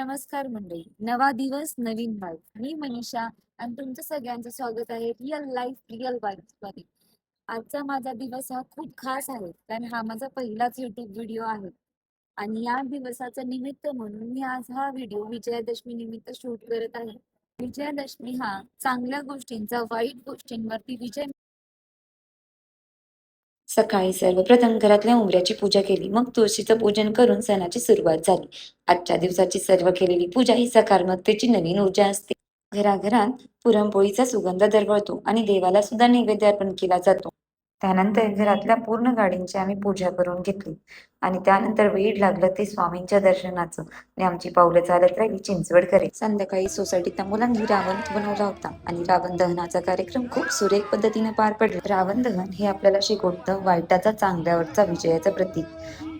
नमस्कार मंडळी. नवा दिवस नवीन वाईफ मी मनीषा आणि तुमचं सगळ्यांचं स्वागत आहे रिअल लाईफ रिअल वाईफमध्ये. आजचा माझा दिवस हा खूप खास आहे कारण हा माझा पहिलाच युट्यूब व्हिडिओ आहे. आणि या दिवसाचं निमित्त म्हणून मी आज हा व्हिडिओ विजयादशमी निमित्त शूट करत आहे. विजयादशमी हा चांगल्या गोष्टींचा वाईट गोष्टींवरती विजय सकाळी सर्वप्रथम घरातल्या उंबऱ्याची पूजा केली. मग तुळशीचं पूजन करून सणाची सुरुवात झाली. आजच्या दिवसाची सर्व केलेली पूजा ही सकारात्मकतेची नवीन ऊर्जा असते. घराघरात पुरणपोळीचा सुगंध दरवळतो आणि देवाला सुद्धा नैवेद्य अर्पण केला जातो. त्यानंतर घरातल्या पूर्ण गाडींची आम्ही पूजा करून घेतली. आणि त्यानंतर वेळ लागलं ते स्वामींच्या दर्शनाचं. आणि आमची पावलं चालत राहिली चिंचवडकडे संध्याकाळी सोसायटीतल्या मुलांनी रावण बनवला होता. आणि रावण दहनाचा कार्यक्रम खूप सुरेख पद्धतीने पार पडला. रावण दहन हे आपल्याला शिकवतं वाईटाचा चांगल्यावरचा विजयाचं प्रतीक.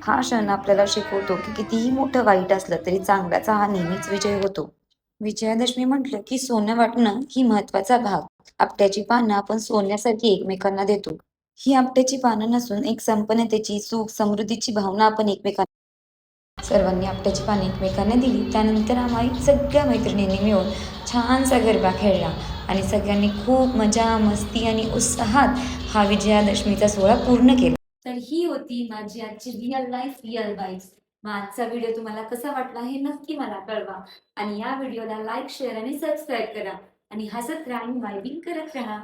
हा क्षण आपल्याला शिकवतो की कितीही मोठं वाईट असलं तरी चांगल्याचा हा नेहमीच विजय होतो. विजयादशमी म्हटलं की सोनं वाटणं ही महत्त्वाचा भाग. आपट्याची पानं आपण सोन्यासारखी एकमेकांना देतो. ही आपट्याची पानं नसून एक संपन्नतेची सुख समृद्धीची भावना आपण एकमेकांना सर्वांनी आपट्याची पाने एकमेकांना दिली. त्यानंतर आम्ही सगळ्या मैत्रिणींनी मिळून छानसा गरबा खेळला आणि सगळ्यांनी खूप मजा मस्ती आणि उत्साहात हा विजयादशमीचा सोहळा पूर्ण केला. तर ही होती माझी आजची रिअल लाईफ रिअल बाईक्स मग आजचा व्हिडिओ तुम्हाला कसा वाटला हे नक्की मला कळवा आणि या व्हिडिओला लाईक शेअर आणि सबस्क्राईब करा. आणि हसत राहा आणि वायबिंग करत राहा.